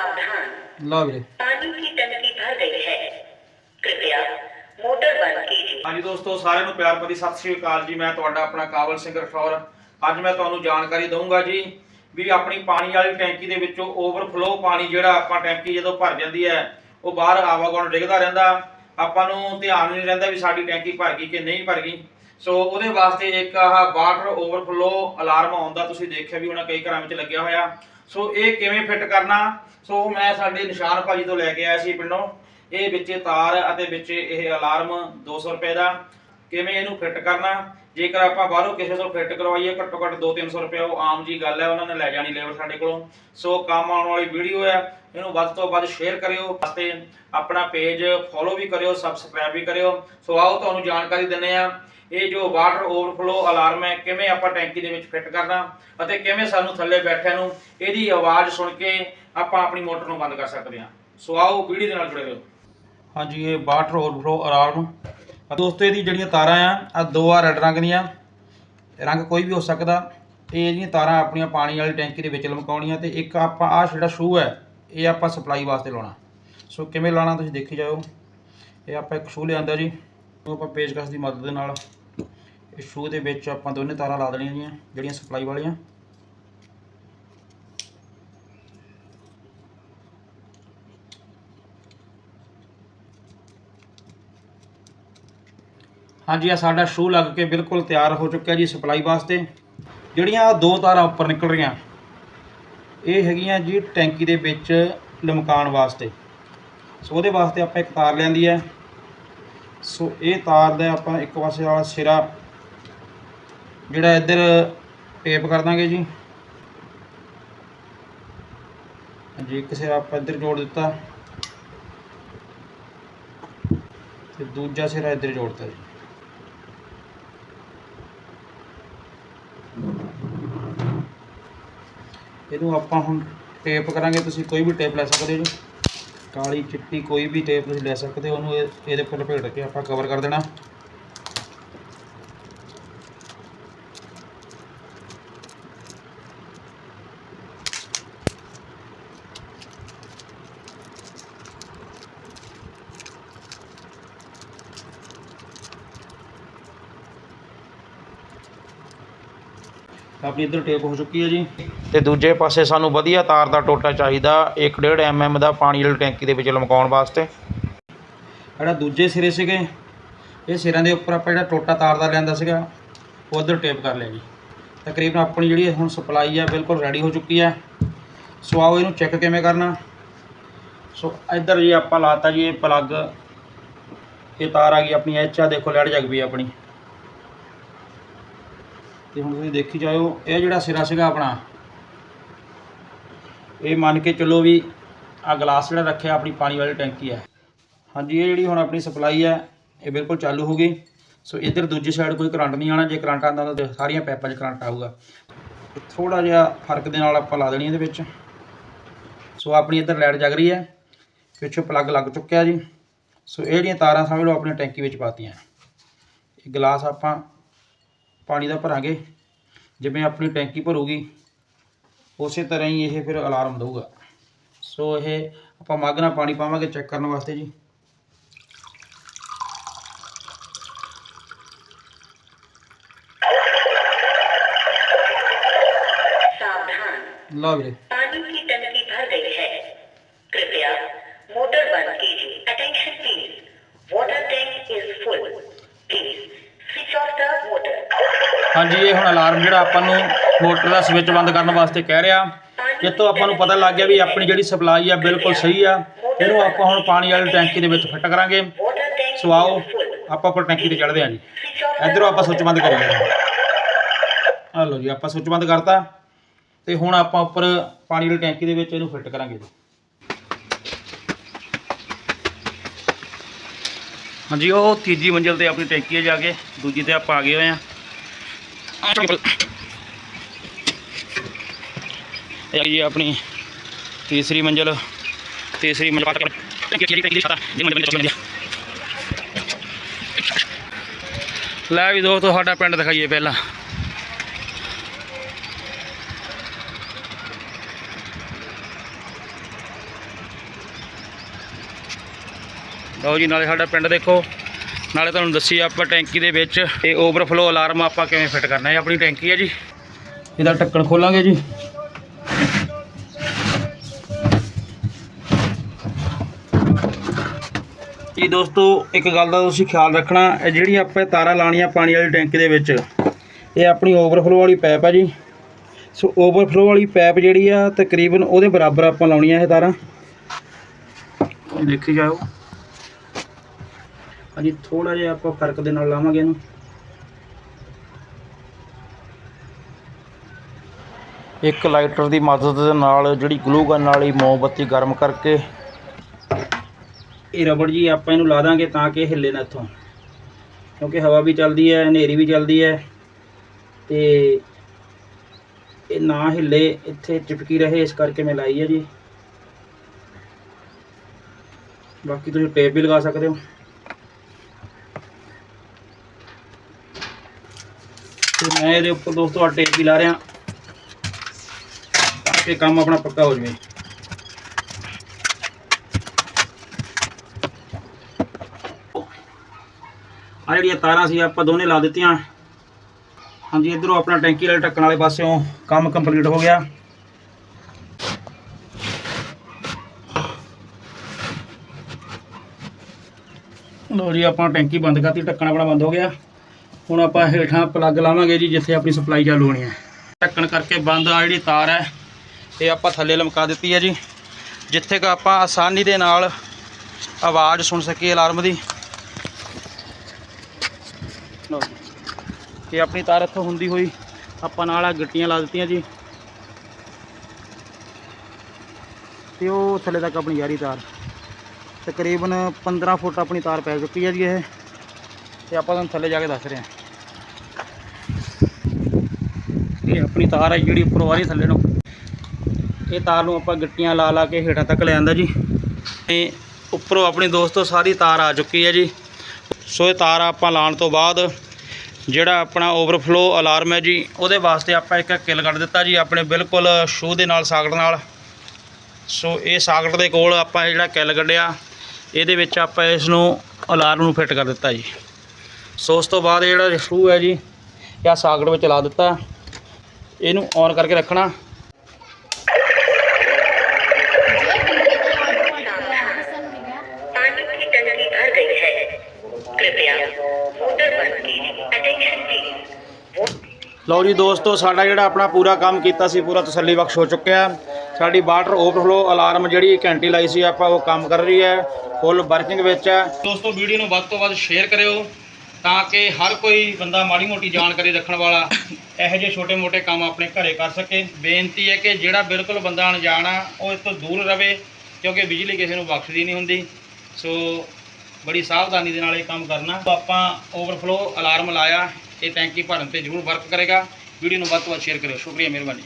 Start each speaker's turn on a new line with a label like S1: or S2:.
S1: सावधान
S2: ਲਓ ਵੀਰੇ
S1: पानी की टंकी भर गई है कृपया मोटर बंद कीजिए
S2: ਹਾਂਜੀ ਦੋਸਤੋ ਸਾਰਿਆਂ ਨੂੰ ਪਿਆਰ ਭਰੀ ਸਤਿ ਸ਼੍ਰੀ ਅਕਾਲ ਜੀ ਮੈਂ ਤੁਹਾਡਾ ਆਪਣਾ ਕਾਬਲ ਸਿੰਘ ਰਠੌਰ ਅੱਜ ਮੈਂ ਤੁਹਾਨੂੰ ਜਾਣਕਾਰੀ ਦਊਂਗਾ ਜੀ ਵੀ ਆਪਣੀ ਪਾਣੀ ਵਾਲੀ ਟੈਂਕੀ ਦੇ ਵਿੱਚੋਂ ਓਵਰਫਲੋ ਪਾਣੀ ਜਿਹੜਾ ਆਪਾਂ ਟੈਂਕੀ ਜਦੋਂ ਭਰ ਜਾਂਦੀ ਹੈ ਉਹ ਬਾਹਰ ਆਵਾਗੁਣ ਡਿੱਗਦਾ ਰਹਿੰਦਾ ਆਪਾਂ ਨੂੰ ਧਿਆਨ ਨਹੀਂ ਰਹਿੰਦਾ ਵੀ ਸਾਡੀ ਟੈਂਕੀ ਭਰ ਗਈ ਕਿ ਨਹੀਂ ਭਰ ਗਈ ਸੋ ਉਹਦੇ ਵਾਸਤੇ ਇੱਕ ਆਹ ਵਾਟਰ ਓਵਰਫਲੋ ਅਲਾਰਮ ਆਉਂਦਾ ਤੁਸੀਂ ਦੇਖਿਆ ਵੀ ਹੋਣਾ ਕਈ ਘਰਾਂ ਵਿੱਚ ਲੱਗਿਆ ਹੋਇਆ ਸੋ ਇਹ ਕਿਵੇਂ ਫਿੱਟ ਕਰਨਾ ਸੋ ਮੈਂ ਸਾਡੇ ਨਿਸ਼ਾਨ ਭਾਜੀ ਤੋਂ ਲੈ ਕੇ ਆਇਆ ਸੀ ਪਿੰਡੋਂ। ਇਹ ਵਿੱਚ ਤਾਰ ਅਤੇ ਵਿੱਚ ਇਹ ਅਲਾਰਮ 200 ਰੁਪਏ ਦਾ। ਕਿਵੇਂ ਇਹਨੂੰ ਫਿੱਟ ਕਰਨਾ? ਜੇਕਰ ਆਪਾਂ ਬਾਹਰੋਂ ਕਿਸੇ ਤੋਂ ਫਿੱਟ ਕਰਵਾਈਏ, ਘੱਟੋ ਘੱਟ 2-300 ਰੁਪਏ ਉਹ ਆਮ ਜੀ ਗੱਲ ਹੈ, ਉਹਨਾਂ ਨੇ ਲੈ ਜਾਣੀ ਲੇਬਰ ਸਾਡੇ ਕੋਲੋਂ। ਸੋ ਕੰਮ ਆਉਣ ਵਾਲੀ ਵੀਡੀਓ ਹੈ, ਇਹਨੂੰ ਵੱਧ ਤੋਂ ਵੱਧ ਸ਼ੇਅਰ ਕਰਿਓ ਅਤੇ ਆਪਣਾ ਪੇਜ ਫੋਲੋ ਵੀ ਕਰਿਓ ਸਬਸਕ੍ਰਾਈਬ ਵੀ ਕਰਿਓ। ਸੋ ਆਓ ਤੁਹਾਨੂੰ ਜਾਣਕਾਰੀ ਦਿੰਨੇ ਆ ਇਹ ਜੋ ਵਾਟਰ ਓਵਰਫਲੋ ਅਲਾਰਮ ਹੈ, ਕਿਵੇਂ ਆਪਾਂ ਟੈਂਕੀ ਦੇ ਵਿੱਚ ਫਿੱਟ ਕਰਨਾ ਅਤੇ ਕਿਵੇਂ ਸਾਨੂੰ ਥੱਲੇ ਬੈਠਿਆਂ ਨੂੰ ਇਹਦੀ ਆਵਾਜ਼ ਸੁਣ ਕੇ ਆਪਾਂ ਆਪਣੀ ਮੋਟਰ ਨੂੰ ਬੰਦ ਕਰ ਸਕਦੇ ਹਾਂ। ਸੋ ਆਓ ਵੀਡੀਓ ਦੇ ਨਾਲ ਜੁੜੇ ਰਹੋ। ਹਾਂਜੀ, ਇਹ ਵਾਟਰ ਓਵਰਫਲੋ ਅਲਾਰਮ ਆ ਦੋਸਤੋ, ਇਹਦੀ ਜਿਹੜੀਆਂ ਤਾਰਾਂ ਆ ਆ ਦੋ ਆ ਰੈੱਡ ਰੰਗ ਦੀਆਂ। ਰੰਗ ਕੋਈ ਵੀ ਹੋ ਸਕਦਾ। ਇਹ ਜਿਹੜੀਆਂ ਤਾਰਾਂ ਆਪਣੀਆਂ ਪਾਣੀ ਵਾਲੀ ਟੈਂਕੀ ਦੇ ਵਿੱਚ ਲਮਕਾਉਣੀਆਂ ਤੇ ਇੱਕ ਆਪਾਂ ਆ ਜਿਹੜਾ ਸ਼ੂ ਹੈ, ਇਹ ਆਪਾਂ ਸਪਲਾਈ ਵਾਸਤੇ ਲਾਉਣਾ। ਸੋ ਕਿਵੇਂ ਲਾਉਣਾ ਤੁਸੀਂ ਦੇਖੀ ਜਾਓ। ਇਹ ਆਪਾਂ ਇੱਕ ਸ਼ੂ ਲਿਆਂਦਾ ਜੀ। ਉਹ ਆਪਾਂ ਪੇਚਕਸ ਦੀ ਮਦਦ ਦੇ ਨਾਲ ਇਹ ਸ਼ੂ ਦੇ ਵਿੱਚ ਆਪਾਂ ਦੋਨੇ ਤਾਰਾਂ ਲਾ ਦੇਣੀਆਂ ਜੀਆਂ, ਜਿਹੜੀਆਂ ਸਪਲਾਈ ਵਾਲੀਆਂ। ਹਾਂਜੀ ਆ ਸਾਡਾ ਸ਼ੂ ਲੱਗ ਕੇ ਬਿਲਕੁਲ ਤਿਆਰ ਹੋ ਚੁੱਕਿਆ ਜੀ ਸਪਲਾਈ ਵਾਸਤੇ। ਜਿਹੜੀਆਂ ਆਹ ਦੋ ਤਾਰਾਂ ਉੱਪਰ ਨਿਕਲ ਰਹੀਆਂ, ਇਹ ਹੈਗੀਆਂ ਜੀ ਟੈਂਕੀ ਦੇ ਵਿੱਚ ਲਮਕਾਉਣ ਵਾਸਤੇ। ਸੋ ਉਹਦੇ ਵਾਸਤੇ ਆਪਾਂ ਇੱਕ ਤਾਰ ਲੈਂਦੀ ਹੈ। ਸੋ ਇਹ ਤਾਰ ਦਾ ਆਪਾਂ ਇੱਕ ਪਾਸੇ ਵਾਲਾ ਸਿਰਾ ਜਿਹੜਾ ਇੱਧਰ ਟੇਪ ਕਰ ਦਾਂਗੇ ਜੀ। ਹਾਂਜੀ, ਇੱਕ ਸਿਰਾ ਆਪਾਂ ਇੱਧਰ ਜੋੜ ਦਿੱਤਾ। ਤੇ ਦੂਜਾ ਸਿਰਾ ਇੱਧਰ ਜੋੜਤਾ ਜੀ। ਇਹਨੂੰ ਆਪਾਂ ਹੁਣ ਟੇਪ ਕਰਾਂਗੇ, ਤੁਸੀਂ ਕੋਈ ਵੀ ਟੇਪ ਲੈ ਸਕਦੇ ਹੋ। ਕਾਲੀ ਚਿੱਟੀ ਕੋਈ ਵੀ ਟੇਪ ਤੁਸੀਂ ਲੈ ਸਕਦੇ ਹੋ, ਉਹਨੂੰ ਇਹ- ਇਹਦੇ ਉੱਪਰ ਲਪੇਟ ਕੇ ਆਪਾਂ ਕਵਰ ਕਰ ਦੇਣਾ। ਆਪਣੀ ਇੱਧਰ ਟੇਪ ਹੋ ਚੁੱਕੀ ਹੈ ਜੀ। ਤੇ ਦੂਜੇ ਪਾਸੇ ਸਾਨੂੰ ਵਧੀਆ ਤਾਰ ਦਾ ਟੋਟਾ ਚਾਹੀਦਾ 1.5 ਐਮਐਮ ਦਾ ਪਾਣੀ ਵਾਲੀ ਟੈਂਕੀ ਦੇ ਵਿੱਚ ਲਮਕਾਉਣ ਵਾਸਤੇ। ਜਿਹੜਾ ਦੂਜੇ ਸਿਰੇ ਸੀਗੇ ਇਹ ਸਿਰਾਂ ਦੇ ਉੱਪਰ ਆਪਾਂ ਜਿਹੜਾ ਟੋਟਾ ਤਾਰ ਦਾ ਲਿਆਂਦਾ ਸੀਗਾ ਉਹ ਉੱਧਰ ਟੇਪ ਕਰ ਲਿਆ ਜੀ। ਤਕਰੀਬਨ ਆਪਣੀ ਜਿਹੜੀ ਹੁਣ ਸਪਲਾਈ ਆ ਬਿਲਕੁਲ ਰੈਡੀ ਹੋ ਚੁੱਕੀ ਹੈ ਸੋ ਆਓ ਇਹਨੂੰ ਚੈੱਕ ਕਿਵੇਂ ਕਰਨਾ। ਸੋ ਇੱਧਰ ਜੀ ਆਪਾਂ ਲਾਤਾ ਜੀ ਇਹ ਪਲੱਗ ਇਹ ਤਾਰ ਆ ਗਈ ਆਪਣੀ ਐਚ ਆ ਦੇਖੋ ਲੈਟ ਜਗ ਪਈ ਆਪਣੀ। ਤੇ ਹੁਣ ਤੁਸੀਂ ਦੇਖੀ ਜਾਇਓ, ਇਹ ਜਿਹੜਾ ਸਿਰਾ ਸੀਗਾ ਆਪਣਾ, ਇਹ ਮੰਨ ਕੇ ਚੱਲੋ ਵੀ ਆ ਗਲਾਸ ਜਿਹੜਾ ਰੱਖਿਆ, ਆਪਣੀ ਪਾਣੀ ਵਾਲੀ ਟੈਂਕੀ ਹੈ। ਹਾਂਜੀ, ਇਹ ਜਿਹੜੀ ਹੁਣ ਆਪਣੀ ਸਪਲਾਈ ਹੈ, ਇਹ ਬਿਲਕੁਲ ਚਾਲੂ ਹੋ ਗਈ। ਸੋ ਇੱਧਰ ਦੂਜੀ ਸਾਈਡ ਕੋਈ ਕਰੰਟ ਨਹੀਂ ਆਣਾ ਜੇ ਕਰੰਟ ਆਉਂਦਾ ਤਾਂ ਸਾਰੀਆਂ ਪਾਈਪਾਂ 'ਚ ਕਰੰਟ ਆਊਗਾ। ਥੋੜਾ ਜਿਹਾ ਫ਼ਰਕ ਦੇ ਨਾਲ ਆਪਾਂ ਲਾ ਦੇਣੀ ਇਹਦੇ ਵਿੱਚ। ਸੋ ਆਪਣੀ ਇੱਧਰ ਲਾਈਟ ਜਗ ਰਹੀ ਹੈ, ਪਿੱਛੋਂ ਪਲੱਗ ਲੱਗ ਚੁੱਕਿਆ ਜੀ। ਸੋ ਇਹ ਜਿਹੜੀਆਂ ਤਾਰਾਂ ਸਮਝ ਲਓ, ਆਪਣੀ ਟੈਂਕੀ ਵਿੱਚ ਪਾਤੀਆਂ। ਇਹ ਗਲਾਸ ਆਪਾਂ ਪਾਣੀ ਦਾ ਭਰਾਂਗੇ। ਜਿਵੇਂ ਆਪਣੀ ਟੈਂਕੀ ਭਰੂਗੀ ਉਸੇ ਤਰ੍ਹਾਂ ਹੀ ਇਹ ਫਿਰ ਅਲਾਰਮ ਦਊਗਾ। ਸੋ ਇਹ ਆਪਾਂ ਮੱਗ ਨਾਲ ਪਾਣੀ ਪਾਵਾਂਗੇ ਚੈੱਕ ਕਰਨ ਵਾਸਤੇ ਜੀ। ਲਾ ਵੀਰੇ। ਹਾਂਜੀ, ਇਹ ਹੁਣ ਅਲਾਰਮ ਜਿਹੜਾ ਆਪਾਂ ਨੂੰ ਮੋਟਰ ਦਾ ਸਵਿਚ ਬੰਦ ਕਰਨ ਵਾਸਤੇ ਕਹਿ ਰਿਹਾ। ਜਿੱਤੋਂ ਆਪਾਂ ਨੂੰ ਪਤਾ ਲੱਗ ਗਿਆ ਵੀ ਆਪਣੀ ਜਿਹੜੀ ਸਪਲਾਈ ਆ ਬਿਲਕੁਲ ਸਹੀ ਆ। ਇਹਨੂੰ ਆਪਾਂ ਹੁਣ ਪਾਣੀ ਵਾਲੀ ਟੈਂਕੀ ਦੇ ਵਿੱਚ ਫਿੱਟ ਕਰਾਂਗੇ। ਸੋ ਆਪਾਂ ਉੱਪਰ ਟੈਂਕੀ ਤੇ ਚੜਦੇ ਹਾਂ ਜੀ। ਇਧਰੋਂ ਆਪਾਂ ਸੁੱਚ ਬੰਦ ਕਰੀਏ। ਆ ਲਓ ਜੀ, ਆਪਾਂ ਸੁੱਚ ਬੰਦ ਕਰਤਾ। ਤੇ ਹੁਣ ਆਪਾਂ ਉੱਪਰ ਪਾਣੀ ਵਾਲੀ ਟੈਂਕੀ ਦੇ ਵਿੱਚ ਇਹਨੂੰ ਫਿੱਟ ਕਰਾਂਗੇ ਜੀ। ਹਾਂਜੀ, ਉਹ ਤੀਜੀ ਮੰਜ਼ਿਲ ਤੇ ਆਪਣੀ ਟੈਂਕੀ ਹੈ ਜਾ ਕੇ। ਦੂਜੀ ਤੇ ਆਪਾਂ ਆ ਗਏ ਹੋਏ ਆ ਇਹ ਆਪਣੀ ਤੀਸਰੀ ਮੰਜ਼ਲ ਤੀਸਰੀ ਮੰਜ਼ਲ ਤੱਕ ਲੈ ਵੀ ਦੋਸਤੋ, ਸਾਡਾ ਪਿੰਡ ਦਿਖਾਈਏ ਪਹਿਲਾਂ। ਲਓ ਜੀ, ਨਾਲੇ ਸਾਡਾ ਪਿੰਡ ਦੇਖੋ। ਨਾਲੇ ਤੁਹਾਨੂੰ ਦੱਸੀ ਆਪਾਂ ਟੈਂਕੀ ਦੇ ਵਿੱਚ ਇਹ ਓਵਰਫਲੋ ਅਲਾਰਮ ਆਪਾਂ ਕਿਵੇਂ ਫਿੱਟ ਕਰਨਾ ਹੈ? ਆਪਣੀ ਟੈਂਕੀ ਹੈ ਜੀ। ਇਹਦਾ ਢੱਕਣ ਖੋਲਾਂਗੇ ਜੀ। ਜੀ ਦੋਸਤੋ, ਇੱਕ ਗੱਲ ਦਾ ਤੁਸੀਂ ਖਿਆਲ ਰੱਖਣਾ, ਇਹ ਜਿਹੜੀ ਆਪਾਂ ਤਾਰਾਂ ਲਾਣੀਆਂ ਪਾਣੀ ਵਾਲੀ ਟੈਂਕੀ ਦੇ ਵਿੱਚ, ਇਹ ਆਪਣੀ ਓਵਰਫਲੋ ਵਾਲੀ ਪਾਈਪ ਹੈ ਜੀ। ਸੋ ਓਵਰਫਲੋ ਵਾਲੀ ਪਾਈਪ ਜਿਹੜੀ ਆ, ਤਕਰੀਬਨ ਉਹਦੇ ਬਰਾਬਰ ਆਪਾਂ ਲਾਉਣੀਆਂ ਇਹ ਤਾਰਾਂ। ਇਹ ਦੇਖੀ ਜਾਓ। ਹਾਂਜੀ ਥੋੜਾ ਜਿਹਾ ਆਪਾਂ ਫ਼ਰਕ ਦੇ ਨਾਲ ਲਾਵਾਂਗੇ ਇਹਨੂੰ। ਇੱਕ ਲਾਈਟਰ ਦੀ ਮਦਦ ਦੇ ਨਾਲ ਜਿਹੜੀ ਗਲੂ ਗਨ ਵਾਲੀ ਮੋਮਬੱਤੀ ਗਰਮ ਕਰਕੇ ਇਹ ਰਬੜ ਜੀ ਆਪਾਂ ਇਹਨੂੰ ਲਾ ਦਾਂਗੇ ਤਾਂ ਕਿ ਹਿੱਲੇ ਨਾ ਇੱਥੋਂ। ਕਿਉਂਕਿ ਹਵਾ ਵੀ ਚੱਲਦੀ ਹੈ ਹਨੇਰੀ ਵੀ ਚੱਲਦੀ ਹੈ ਤੇ ਇਹ ਨਾ ਹਿੱਲੇ ਇੱਥੇ ਚਿਪਕੀ ਰਹੇ ਇਸ ਕਰਕੇ ਮੈਂ ਲਾਈ ਹੈ ਜੀ। ਬਾਕੀ ਤੁਸੀਂ ਟੇਪ ਵੀ ਲਗਾ ਸਕਦੇ ਹੋ। ਤੇ ਮੈਂ ਇਹਦੇ ਉੱਪਰ ਦੋਸਤੋ ਆ ਟੇਪ ਵੀ ਲਾ ਰਿਹਾ ਤਾਂ ਕਿ ਕੰਮ ਆਪਣਾ ਪੱਕਾ ਹੋ ਜਾਵੇ। ਆ ਜਿਹੜੀਆਂ ਤਾਰਾਂ ਸੀ, ਆਪਾਂ ਦੋਨੇ ਲਾ ਦਿੱਤੀਆਂ। ਹਾਂਜੀ, ਇਧਰੋਂ ਆਪਣਾ ਟੈਂਕੀ ਵਾਲੇ ਢੱਕਣ ਵਾਲੇ ਪਾਸਿਓਂ ਕੰਮ ਕੰਪਲੀਟ ਹੋ ਗਿਆ। ਲੋ ਜੀ, ਆਪਾਂ ਟੈਂਕੀ ਬੰਦ ਕਰਤੀ, ਢੱਕਣ ਆਪਣਾ ਬੰਦ ਹੋ ਗਿਆ। ਹੁਣ ਆਪਾਂ ਹੇਠਾਂ ਪਲੱਗ ਲਾਵਾਂਗੇ ਜੀ, ਜਿੱਥੇ ਆਪਣੀ ਸਪਲਾਈ ਚਾਲੂ ਹੋਣੀ ਹੈ। ਢੱਕਣ ਕਰਕੇ ਬੰਦ ਆ ਜਿਹੜੀ ਤਾਰ ਹੈ, ਇਹ ਆਪਾਂ ਥੱਲੇ ਲਮਕਾ ਦਿੱਤੀ ਹੈ ਜੀ। ਜਿੱਥੇ ਕਿ ਆਪਾਂ ਆਸਾਨੀ ਦੇ ਨਾਲ ਆਵਾਜ਼ ਸੁਣ ਸਕੀਏ ਅਲਾਰਮ ਦੀ। ਇਹ ਆਪਣੀ ਤਾਰ ਇੱਥੋਂ ਹੁੰਦੀ ਹੋਈ ਆਪਾਂ ਨਾਲ ਆ ਗੱਟੀਆਂ ਲਾ ਦਿੱਤੀਆਂ ਜੀ। ਤੇ ਉਹ ਥੱਲੇ ਤੱਕ ਆਪਣੀ ਯਾਰੀ ਤਾਰ। ਤਕਰੀਬਨ 15 ਫੁੱਟ ਆਪਣੀ ਤਾਰ ਪੈ ਚੁੱਕੀ ਹੈ ਜੀ ਇਹ। ਤੇ ਆਪਾਂ ਤੁਹਾਨੂੰ ਥੱਲੇ ਜਾ ਕੇ ਦੱਸ ਰਹੇ ਹਾਂ। ਇਹ ਆਪਣੀ ਤਾਰ ਹੈ ਜਿਹੜੀ ਉੱਪਰੋਂ ਆ ਰਹੀ ਥੱਲੇ ਨੂੰ। ਇਹ ਤਾਰ ਨੂੰ ਆਪਾਂ ਗੱਟੀਆਂ ਲਾ ਲਾ ਕੇ ਹੇਠਾਂ ਤੱਕ ਲੈ ਆਂਦਾ ਜੀ। ਤੇ ਉੱਪਰੋਂ ਆਪਣੀ ਦੋਸਤੋ ਸਾਰੀ ਤਾਰ ਆ ਚੁੱਕੀ ਹੈ ਜੀ। ਸੋ ਇਹ ਤਾਰ ਆਪਾਂ ਲਾਉਣ ਤੋਂ ਬਾਅਦ ਜਿਹੜਾ ਆਪਣਾ ਓਵਰਫਲੋ ਅਲਾਰਮ ਹੈ ਜੀ, ਉਹਦੇ ਵਾਸਤੇ ਆਪਾਂ ਇੱਕ ਕਿੱਲ ਕੱਢ ਦਿੱਤਾ ਜੀ ਆਪਣੇ ਬਿਲਕੁਲ ਸ਼ੂ ਦੇ ਨਾਲ, ਸਾਕਟ ਨਾਲ। ਸੋ ਇਹ ਸਾਕਟ ਦੇ ਕੋਲ ਆਪਾਂ ਜਿਹੜਾ ਕਿੱਲ ਕੱਢਿਆ, ਇਹਦੇ ਵਿੱਚ ਆਪਾਂ ਇਸ ਨੂੰ ਅਲਾਰਮ ਨੂੰ ਫਿੱਟ ਕਰ ਦਿੱਤਾ ਜੀ। ਸੋ ਉਸ ਤੋਂ ਬਾਅਦ ਜਿਹੜਾ ਸ਼ੂ ਹੈ ਜੀ, ਇਹ ਸਾਕਟ ਵਿੱਚ ਲਾ ਦਿੱਤਾ। ਇਹਨੂੰ ਔਨ ਕਰਕੇ ਰੱਖਣਾ। ਲਓ ਜੀ ਦੋਸਤੋ ਸਾਡਾ ਜਿਹੜਾ ਆਪਣਾ ਪੂਰਾ ਕੰਮ ਕੀਤਾ ਸੀ ਪੂਰਾ ਤਸੱਲੀ ਬਖਸ਼ ਹੋ ਚੁੱਕਿਆ। ਸਾਡੀ ਵਾਟਰ ਓਵਰਫਲੋ ਅਲਾਰਮ ਜਿਹੜੀ ਘੰਟੀ ਲਾਈ ਸੀ ਆਪਾਂ ਉਹ ਕੰਮ ਕਰ ਰਹੀ ਹੈ। ਫੁੱਲ ਵਰਕਿੰਗ ਵਿੱਚ ਹੈ। ਦੋਸਤੋ ਵੀਡੀਓ ਨੂੰ ਵੱਧ ਤੋਂ ਵੱਧ ਸ਼ੇਅਰ ਕਰਿਓ। ਤਾਂ ਕਿ ਹਰ ਕੋਈ ਬੰਦਾ ਮਾੜੀ ਮੋਟੀ ਜਾਣਕਾਰੀ ਰੱਖਣ ਵਾਲਾ, ਇਹੋ ਜਿਹੇ ਛੋਟੇ ਮੋਟੇ ਕੰਮ ਆਪਣੇ ਘਰੇ ਕਰ ਸਕੇ। ਬੇਨਤੀ ਹੈ ਕਿ ਜਿਹੜਾ ਬਿਲਕੁਲ ਬੰਦਾ ਅਣਜਾਣ ਆ, ਉਹ ਇਸ ਤੋਂ ਦੂਰ ਰਵੇ, ਕਿਉਂਕਿ ਬਿਜਲੀ ਕਿਸੇ ਨੂੰ ਬਖਸ਼ਦੀ ਨਹੀਂ ਹੁੰਦੀ। ਸੋ ਬੜੀ ਸਾਵਧਾਨੀ ਦੇ ਨਾਲ ਇਹ ਕੰਮ ਕਰਨਾ। ਆਪਾਂ ਓਵਰਫਲੋ ਅਲਾਰਮ ਲਾਇਆ, ਇਹ ਟੈਂਕੀ ਭਰਨ ਤੇ ਜ਼ਰੂਰ ਵਰਕ ਕਰੇਗਾ। ਵੀਡੀਓ ਨੂੰ ਵੱਧ ਤੋਂ ਵੱਧ ਸ਼ੇਅਰ ਕਰਿਓ। ਸ਼ੁਕਰੀਆ, ਮਿਹਰਬਾਨੀ।